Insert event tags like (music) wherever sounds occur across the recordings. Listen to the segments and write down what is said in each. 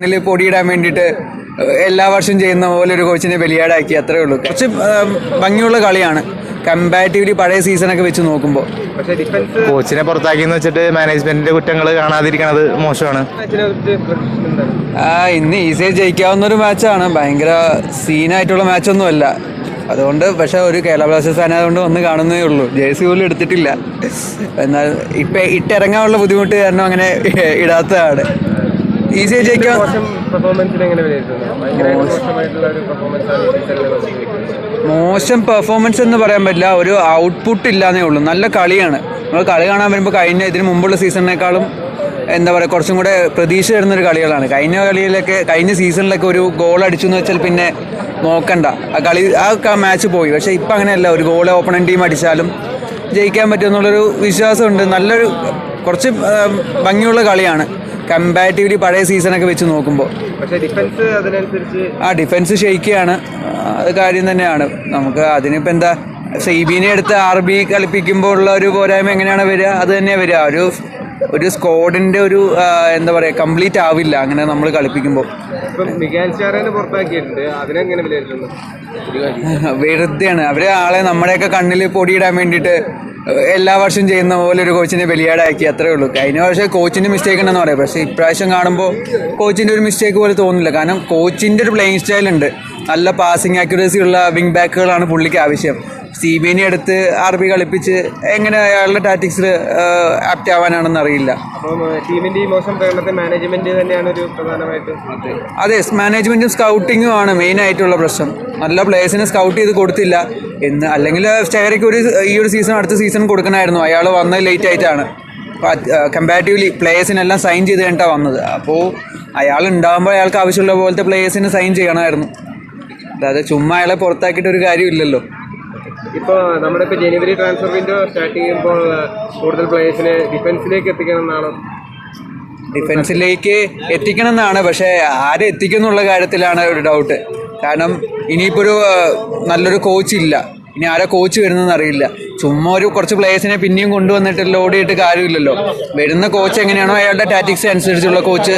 ഇതിൽ പൊടിയിടാൻ വേണ്ടിയിട്ട് എല്ലാ വർഷവും ചെയ്യുന്ന പോലെ ഒരു കോച്ചിനെ ബലിയാടാക്കി അത്രേ ഉള്ളൂ. കുറച്ച് ഭംഗിയുള്ള കളിയാണ്. കമ്പാരിറ്റീവ്ലി പഴയ സീസണൊക്കെ വെച്ച് നോക്കുമ്പോൾ പക്ഷേ ഡിഫൻസ് കോച്ചിനെ പുറത്താക്കിയെന്ന് വെച്ചിട്ട് മാനേജ്മെന്റിന്റെ കുറ്റങ്ങൾ കാണാതിരിക്കണത് മോശമാണ്. ആ ഇന്ന് ഈസിയായി ജയിക്കാവുന്ന ഒരു മാച്ചാണ് ഭയങ്കര സീനായിട്ടുള്ള മാച്ചൊന്നും അല്ല അതുകൊണ്ട് പക്ഷെ ഒരു കേരള ബ്ലാസ്റ്റേഴ്സ് ഫാൻ ആയതുകൊണ്ട് ഒന്ന് കാണുന്നേ ഉള്ളൂ. ജേഴ്സി പോലും എടുത്തിട്ടില്ല. എന്നാൽ ഇപ്പം ഇട്ടിറങ്ങാനുള്ള ബുദ്ധിമുട്ട് കാരണം അങ്ങനെ ഇടാത്തതാണ്. ജയിക്കാൻ മോശം പെർഫോമൻസ് എന്ന് പറയാൻ പറ്റില്ല. ഒരു ഔട്ട്പുട്ട് ഇല്ലാന്നേ ഉള്ളൂ. നല്ല കളിയാണ്. നമ്മൾ കളി കാണാൻ വരുമ്പോൾ കഴിഞ്ഞ ഇതിന് മുമ്പുള്ള സീസണിനേക്കാളും എന്താ പറയുക കുറച്ചും കൂടെ പ്രതീക്ഷ തരുന്നൊരു കളികളാണ്. കഴിഞ്ഞ കളിയിലൊക്കെ കഴിഞ്ഞ സീസണിലൊക്കെ ഒരു ഗോൾ അടിച്ചു എന്ന് വെച്ചാൽ പിന്നെ നോക്കണ്ട. ആ കളി ആ മാച്ച് പോയി. പക്ഷേ ഇപ്പം അങ്ങനെയല്ല. ഒരു ഗോൾ ഓപ്പണൻ ടീം അടിച്ചാലും ജയിക്കാൻ പറ്റുമെന്നുള്ളൊരു വിശ്വാസമുണ്ട്. നല്ലൊരു കുറച്ച് ഭംഗിയുള്ള കളിയാണ്. കമ്പാരിറ്റീവ്ലി പഴയ സീസണൊക്കെ വെച്ച് നോക്കുമ്പോൾ പക്ഷേ ഡിഫൻസ് അതിനനുസരിച്ച് ആ ഡിഫൻസ് ഷെയ്ക്കാണ് അത് കാര്യം തന്നെയാണ്. നമുക്ക് അതിനിപ്പോൾ എന്താ സൈബീനെ എടുത്ത് ആർ ബി കളിപ്പിക്കുമ്പോൾ ഉള്ള ഒരു പോരായ്മ എങ്ങനെയാണ് വരിക? അത് തന്നെയാണ് വരിക. ഒരു ഒരു സ്ക്വാഡിന്റെ ഒരു എന്താ പറയുക കംപ്ലീറ്റ് ആവില്ല അങ്ങനെ നമ്മൾ കളിപ്പിക്കുമ്പോൾ വെറുതെയാണ്. അവരെ ആളെ നമ്മുടെയൊക്കെ കണ്ണിൽ പൊടിയിടാൻ വേണ്ടിയിട്ട് എല്ലാ വർഷവും ചെയ്യുന്ന പോലെ ഒരു കോച്ചിനെ ബലിയാടാക്കി അത്രേ ഉള്ളൂ. കഴിഞ്ഞ വർഷം കോച്ചിന്റെ മിസ്റ്റേക്ക് ഉണ്ടെന്ന് പറയാം. പക്ഷേ ഇപ്രാവശ്യം കാണുമ്പോൾ കോച്ചിന്റെ ഒരു മിസ്റ്റേക്ക് പോലെ തോന്നുന്നില്ല. കാരണം കോച്ചിന്റെ ഒരു പ്ലേയിങ് സ്റ്റൈൽ ഉണ്ട്. നല്ല പാസിംഗ് ആക്യുറസി ഉള്ള വിങ് ബാക്കുകളാണ് പുള്ളിക്ക് ആവശ്യം. സി ബിനെ എടുത്ത് ആർ ബി കളിപ്പിച്ച് എങ്ങനെ അയാളുടെ ടാറ്റിക്സിൽ ആപ്റ്റ് ആവാനാണെന്ന് അറിയില്ല. അപ്പം ടീമിന്റെ ഈ മോശം പ്രകടനത്തെ മാനേജ്മെന്റ് തന്നെയാണ് ഒരു പ്രധാനമായിട്ട് അതെ. മാനേജ്മെന്റും സ്കൗട്ടിങ്ങും ആണ് മെയിൻ ആയിട്ടുള്ള പ്രശ്നം. നല്ല പ്ലേയേഴ്സിനെ സ്കൗട്ട് ചെയ്ത് കൊടുത്തില്ല. എന്ന് അല്ലെങ്കിൽ സ്റ്റെയറിക്ക് ഒരു ഈ ഒരു സീസൺ അടുത്ത സീസൺ കൊടുക്കണമായിരുന്നു. അയാൾ വന്നത് ലേറ്റ് ആയിട്ടാണ്. കമ്പാരിറ്റീവ്ലി പ്ലേയേഴ്സിനെല്ലാം സൈൻ ചെയ്ത് കഴിഞ്ഞിട്ടാണ് വന്നത്. അപ്പോൾ അയാൾ ഉണ്ടാകുമ്പോൾ അയാൾക്ക് ആവശ്യമുള്ള പോലത്തെ പ്ലേയേഴ്സിനെ സൈൻ ചെയ്യണമായിരുന്നു. അതായത് ചുമ്മാ അയാളെ പുറത്താക്കിയിട്ട് ഒരു കാര്യമില്ലല്ലോ. ഇപ്പോൾ നമ്മുടെ ഇപ്പോൾ ജനുവരി ട്രാൻസ്ഫർ വിൻഡോ സ്റ്റാർട്ട് ചെയ്യുമ്പോൾ കൂടുതൽ പ്ലേയേഴ്സിനെ ഡിഫൻസിലേക്ക് എത്തിക്കണം എന്നാണ് ഡിഫൻസിലേക്ക് എത്തിക്കണം എന്നാണ് പക്ഷേ ആരെ എത്തിക്കും എന്നുള്ള കാര്യത്തിലാണ് ഒരു ഡൗട്ട് കാരണം ഇനിയിപ്പോൾ ഒരു നല്ലൊരു കോച്ച് ഇല്ല. ഇനി ആരാ കോച്ച് വരുന്നതെന്ന് അറിയില്ല. ചുമ്മാ ഒരു കുറച്ച് പ്ലേയേഴ്സിനെ പിന്നെയും കൊണ്ടുവന്നിട്ട് ലോഡ് ചെയ്തിട്ട് കാര്യമില്ലല്ലോ. വരുന്ന കോച്ച് എങ്ങനെയാണോ അയാളുടെ ടാറ്റിക്സ് അനുസരിച്ചുള്ള കോച്ച്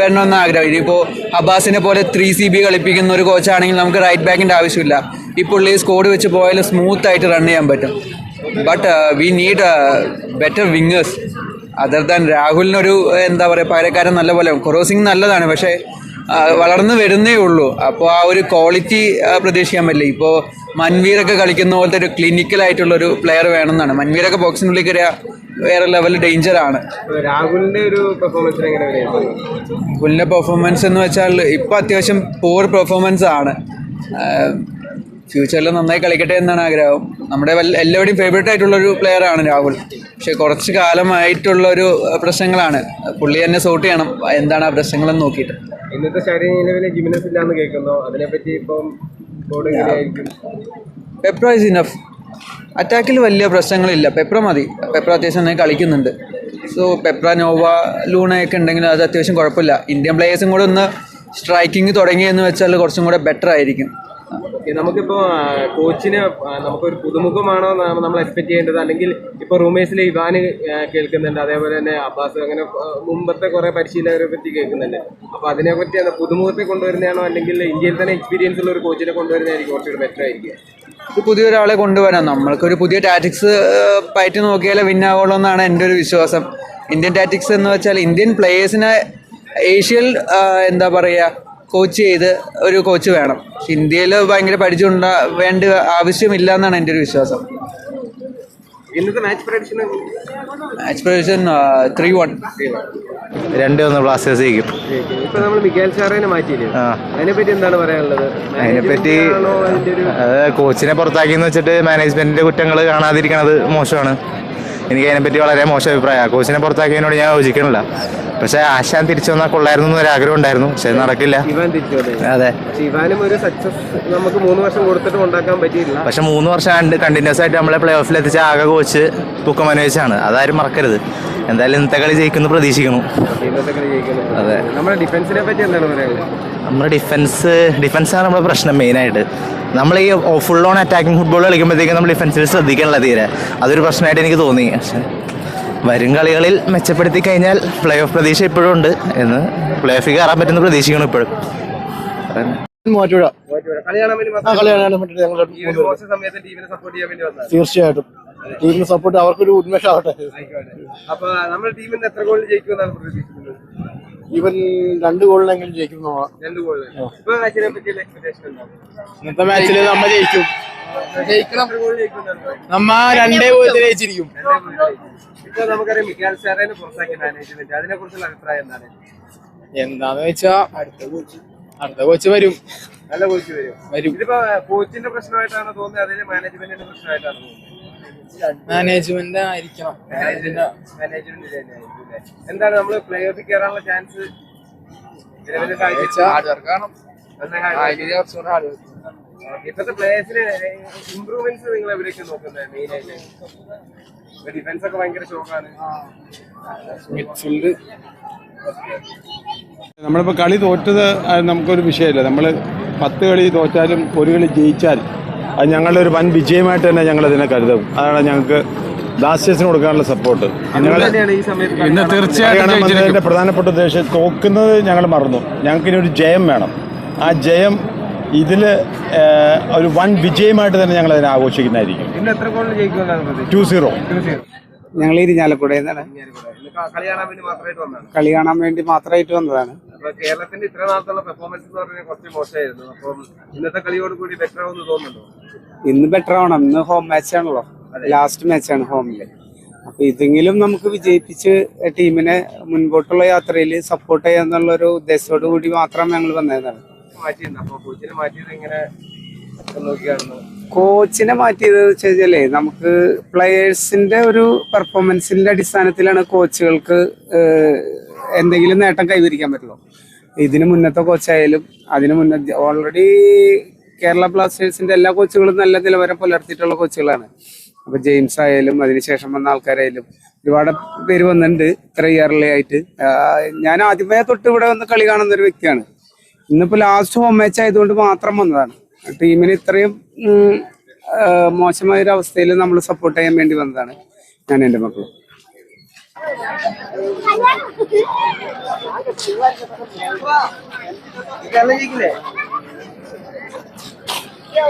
വരണമെന്ന് ആഗ്രഹം. ഇനിയിപ്പോൾ അബ്ബാസിനെ പോലെ ത്രീ സി ബി കളിപ്പിക്കുന്ന ഒരു കോച്ചാണെങ്കിൽ നമുക്ക് റൈറ്റ് ബാക്കിന്റെ ആവശ്യമില്ല. ഈ പുള്ളി സ്കോഡ് വെച്ച് പോയാൽ സ്മൂത്ത് ആയിട്ട് റൺ ചെയ്യാൻ പറ്റും. But we need better wingers other than രാഹുലിനൊരു എന്താ പറയുക പകരക്കാരൻ നല്ല പോലെ. ക്രോസിങ് നല്ലതാണ് പക്ഷേ വളർന്നു വരുന്നേ ഉള്ളൂ. അപ്പോൾ ആ ഒരു ക്വാളിറ്റി പ്രതീക്ഷിക്കാൻ പറ്റില്ല. ഇപ്പോൾ മൻവീറൊക്കെ കളിക്കുന്ന പോലത്തെ ഒരു ക്ലിനിക്കൽ ആയിട്ടുള്ള ഒരു പ്ലെയർ വേണമെന്നാണ്. മൻവീറൊക്കെ ബോക്സിനുള്ളിൽ കയറിയ വേറെ ലെവൽ ഡേഞ്ചറാണ് രാഹുലിന്റെ ഒരു പെർഫോമൻസ് രാഹുലിന്റെ പെർഫോമൻസ് എന്ന് വെച്ചാൽ ഇപ്പൊ അത്യാവശ്യം പോർ പെർഫോമൻസ് ആണ്. ഫ്യൂച്ചറിൽ നന്നായി കളിക്കട്ടെ എന്നാണ് ആഗ്രഹം. നമ്മുടെ എല്ലാവരുടെയും ഫേവറേറ്റ് ആയിട്ടുള്ള ഒരു പ്ലെയർ ആണ് രാഹുൽ. പക്ഷെ കുറച്ച് കാലമായിട്ടുള്ള ഒരു പ്രശ്നങ്ങളാണ്. പുള്ളി തന്നെ സോർട്ട് ചെയ്യണം. എന്താണ് ആ പ്രശ്നങ്ങളെന്ന് നോക്കിയിട്ട്. ഇന്നത്തെ ശരീരം ജിമിനസ് ഇല്ലാന്ന് കേൾക്കുന്നു? അതിനെപ്പറ്റി ഇപ്പം ബോർഡ് എങ്ങനെയായിരിക്കും പെപ്ര ഇസ് ഇനഫ് അറ്റാക്കിൽ വലിയ പ്രശ്നങ്ങളില്ല. പെപ്ര മതി. പെപ്ര അത്യാവശ്യം നന്നായി കളിക്കുന്നുണ്ട്. സോ പെപ്ര നോവ ലൂണയൊക്കെ ഉണ്ടെങ്കിൽ അത് അത്യാവശ്യം കുഴപ്പമില്ല. ഇന്ത്യൻ പ്ലേയേഴ്സും കൂടെ ഒന്ന് സ്ട്രൈക്കിങ് തുടങ്ങിയെന്ന് വെച്ചാൽ കുറച്ചും കൂടെ ബെറ്റർ ആയിരിക്കും. ഓക്കെ നമുക്കിപ്പോൾ കോച്ചിന് നമുക്കൊരു പുതുമുഖമാണോ നമ്മൾ എക്സ്പെക്ട് ചെയ്യേണ്ടത്? അല്ലെങ്കിൽ ഇപ്പൊ റൂമേഴ്സിൽ ഇവാന് കേൾക്കുന്നുണ്ട്. അതേപോലെ തന്നെ അബ്ബാസ് അങ്ങനെ മുമ്പത്തെ കുറെ പരിശീലകരെ പറ്റി കേൾക്കുന്നുണ്ട്. അപ്പോൾ അതിനെപ്പറ്റി അത് പുതുമുഖത്തെ കൊണ്ടുവരുന്നതാണോ? അല്ലെങ്കിൽ ഇന്ത്യയിൽ തന്നെ എക്സ്പീരിയൻസ് ഉള്ള ഒരു കോച്ചിനെ കൊണ്ടുവരുന്നതായിരിക്കും കുറച്ചുകൂടി ബെറ്റർ ആയിരിക്കും. ഒരു പുതിയൊരാളെ കൊണ്ടുവരാം നമ്മൾക്കൊരു പുതിയ ടാറ്റിക്സ് പയറ്റി നോക്കിയാലേ വിൻ ആവുള്ളൂ എന്നാണ് എന്റെ ഒരു വിശ്വാസം. ഇന്ത്യൻ ടാറ്റിക്സ് എന്ന് വെച്ചാൽ ഇന്ത്യൻ പ്ലേയേഴ്സിനെ ഏഷ്യയിൽ എന്താ പറയുക കോച്ച് ചെയ്ത് ഒരു കോച്ച് വേണം. ഇന്ത്യയിൽ ഭയങ്കര പഠിച്ചുണ്ട വേണ്ട ആവശ്യമില്ല എന്നാണ് എന്റെ ഒരു വിശ്വാസം. ഇന്നത്തെ match prediction match prediction three one രണ്ട് ഒന്ന് ബ്ലാസ്റ്റേഴ്സ് ജയിക്കും. ഇപ്പൊ നമ്മൾ മിക്കാൽ ഷാറേനെ മാറ്റിയില്ലേ? അതിനെപ്പറ്റി എന്താണ് പറയാനുള്ളത്? അതിനെപ്പറ്റി കോച്ചിനെ പുറത്താക്കിയെന്ന് വെച്ചിട്ട് മാനേജ്മെന്റിന്റെ കുറ്റങ്ങൾ കാണാതിരിക്കണത് മോശമാണ്. എനിക്ക് അതിനെപ്പറ്റി വളരെ മോശം അഭിപ്രായമാണ്. കോച്ചിനെ പുറത്താക്കിയതിനോട് ഞാൻ യോജിക്കണില്ല. പക്ഷേ ആശാൻ തിരിച്ചു വന്നാൽ കൊള്ളായിരുന്നു എന്നൊരു ആഗ്രഹം ഉണ്ടായിരുന്നു. പക്ഷെ നടക്കില്ല. അതെ. പക്ഷെ ഒരു സക്സസ് നമുക്ക് മൂന്ന് വർഷം കൊടുത്തിട്ട് ഉണ്ടാക്കാൻ പറ്റിയില്ല പക്ഷെ മൂന്ന് വർഷം കണ്ടിന്യൂസ് ആയിട്ട് നമ്മളെ പ്ലേ ഓഫിൽ എത്തിച്ച ആകെ കോച്ച് ബുക്ക് അനുവദിച്ചാണ് അതാരും മറക്കരുത്. എന്തായാലും ഇന്നത്തെ കളി ജയിക്കുന്നു പ്രതീക്ഷിക്കുന്നു. അതെ. നമ്മുടെ ഡിഫൻസിനെ പറ്റി എന്താണ് നമ്മുടെ ഡിഫൻസ് ഡിഫൻസാണ് നമ്മുടെ പ്രശ്നം മെയിനായിട്ട് നമ്മൾ ഈ ഫുൾ ഓൺ അറ്റാക്കിംഗ് ഫുട്ബോൾ കളിക്കുമ്പോഴത്തേക്കും നമ്മൾ ഡിഫൻസിൽ ശ്രദ്ധിക്കാനുള്ള തീരെ. അതൊരു പ്രശ്നമായിട്ട് എനിക്ക് തോന്നി. പക്ഷേ വരും കളികളിൽ മെച്ചപ്പെടുത്തി കഴിഞ്ഞാൽ പ്ലേ ഓഫ് പ്രതീക്ഷ ഇപ്പോഴും ഉണ്ട് എന്ന് പ്ലേ ഓഫിൽ കയറാൻ പറ്റുന്ന പ്രതീക്ഷിക്കണം ഇപ്പോഴും. മൂവാറ്റുപുഴ തീർച്ചയായിട്ടും. ടീമിന് സപ്പോർട്ട് അവർക്കൊരു ഉന്മേഷമാവട്ടെ ആവട്ടെ അപ്പൊ നമ്മുടെ ടീമിന് എത്ര ഗോൾ ജയിക്കുമെന്നാണ് പ്രതീക്ഷിക്കുന്നത്? ഇവൻ രണ്ട് ഗോളിനെങ്കിലും ജയിക്കുന്നു രണ്ട് ഗോളിൽ ഇന്നത്തെ മാച്ചിൽ നമ്മ ജയിക്കും. ജയിക്കണം. നമ്മ രണ്ടേ പോയിട്ട് ജയിച്ചിരിക്കും. ഇപ്പൊ നമുക്കറിയാം മിക്കാൽ സാറേനെ പുറത്താക്കിയ മാനേജ്മെന്റ് അതിനെ കുറിച്ചുള്ള അഭിപ്രായം എന്താണ്? എന്താന്ന് വെച്ചാ അടുത്ത കോച്ച് അടുത്ത കോച്ച് വരും. നല്ല കോച്ച് വരും. വരും. ഇതിപ്പോ കോച്ചിന്റെ പ്രശ്നമായിട്ടാണ് തോന്നുന്നത്? അതിന് മാനേജ്മെന്റിന്റെ പ്രശ്നമായിട്ടാണ് തോന്നുന്നത്? മാനേജ്മെന്റ് ആയിരിക്കണം. മാനേജ്മെന്റ്? എന്താണ് നമ്മൾ പ്ലേ ഓഫിൽ കയറാനുള്ള ചാൻസ് നിലവിലെ ഇപ്പത്തെ പ്ലേയേഴ്സിന് ഇമ്പ്രൂവ്മെന്റ്സ് നിങ്ങൾ എവിടെയൊക്കെ നോക്കുന്നത് മെയിൻ ആയിട്ട്? ഡിഫൻസ് ഒക്കെ ഭയങ്കര ഷോക്കാണ് മിഡ്ഫീൽഡ് നമ്മളിപ്പോൾ കളി തോറ്റത് നമുക്കൊരു വിഷയമില്ല. നമ്മൾ പത്ത് കളി തോറ്റാലും ഒരു കളി ജയിച്ചാൽ അത് ഞങ്ങളുടെ ഒരു വൻ വിജയമായിട്ട് തന്നെ ഞങ്ങൾ അതിനെ കരുതും. അതാണ് ഞങ്ങൾക്ക് ബ്ലാസ്റ്റേഴ്സിന് കൊടുക്കാനുള്ള സപ്പോർട്ട് ഞങ്ങൾ ഇന്ന് തീർച്ചയായിട്ടും പ്രധാനപ്പെട്ട ഉദ്ദേശം തോക്കുന്നത് ഞങ്ങൾ മറന്നു. ഞങ്ങൾക്ക് ഇനി ഒരു ജയം വേണം. ആ ജയം ഇതിൽ ഒരു വൺ വിജയമായിട്ട് തന്നെ ഞങ്ങൾ അതിനെ ആഘോഷിക്കുന്നതായിരിക്കും. ടു സീറോ ഞങ്ങൾ ഇരിഞ്ഞാലക്കുടയിൽ നിന്നാണ്. കളി കാണാൻ വേണ്ടി മാത്രമായിട്ട് വന്നതാണ്. കേരളത്തിന്റെ ഇത്ര നാളത്തുള്ള പെർഫോമൻസ് എന്ന് പറഞ്ഞാൽ കുറച്ച് മോശമായിരുന്നു. അപ്പം ഇന്നത്തെ കളിയോട് കൂടി ബെറ്റർ ആവുമെന്ന് തോന്നുന്നുണ്ടോ? ഇന്ന് ബെറ്റർ ആവണം. ഇന്ന് ഹോം മാച്ച് ആണല്ലോ. ലാസ്റ്റ് മാച്ചാണ് ഹോമിൽ അപ്പൊ ഇതെങ്കിലും നമുക്ക് വിജയിപ്പിച്ച് ടീമിനെ മുൻപോട്ടുള്ള യാത്രയിൽ സപ്പോർട്ട് ചെയ്യാന്നുള്ള ഒരു ഉദ്ദേശത്തോടു കൂടി മാത്രം ഞങ്ങൾ വന്നതാണ്. കോച്ചിനെ മാറ്റിയത് എങ്ങനെ? നോക്കിയാണ് കോച്ചിനെ മാറ്റിയത് വെച്ച് കഴിഞ്ഞാലേ നമുക്ക് പ്ലെയേഴ്സിന്റെ ഒരു പെർഫോമൻസിന്റെ അടിസ്ഥാനത്തിലാണ് കോച്ചുകൾക്ക് എന്തെങ്കിലും നേട്ടം കൈവരിക്കാൻ പറ്റുള്ളൂ. ഇതിന് മുന്നത്തെ കോച്ചായാലും അതിന് മുന്നേ ഓൾറെഡി കേരള ബ്ലാസ്റ്റേഴ്സിന്റെ എല്ലാ കോച്ചുകളും നല്ല നിലവാരം പുലർത്തിയിട്ടുള്ള കോച്ചുകളാണ്. അപ്പൊ ജെയിംസ് ആയാലും അതിനുശേഷം വന്ന ആൾക്കാരായാലും ഒരുപാട് പേര് വന്നിട്ടുണ്ട്. ഇത്ര ഇയർലി ആയിട്ട്. ഞാൻ ആദ്യമേ തൊട്ട് ഇവിടെ വന്ന് കളി കാണുന്ന ഒരു വ്യക്തിയാണ്. ഇന്നിപ്പോ ലാസ്റ്റ് ഹോം മാച്ച് ആയതുകൊണ്ട് മാത്രം വന്നതാണ്. ടീമിന് ഇത്രയും മോശമായ ഒരു അവസ്ഥയിൽ നമ്മൾ സപ്പോർട്ട് ചെയ്യാൻ വേണ്ടി വന്നതാണ് ഞാൻ എന്റെ മക്കളും. (laughs)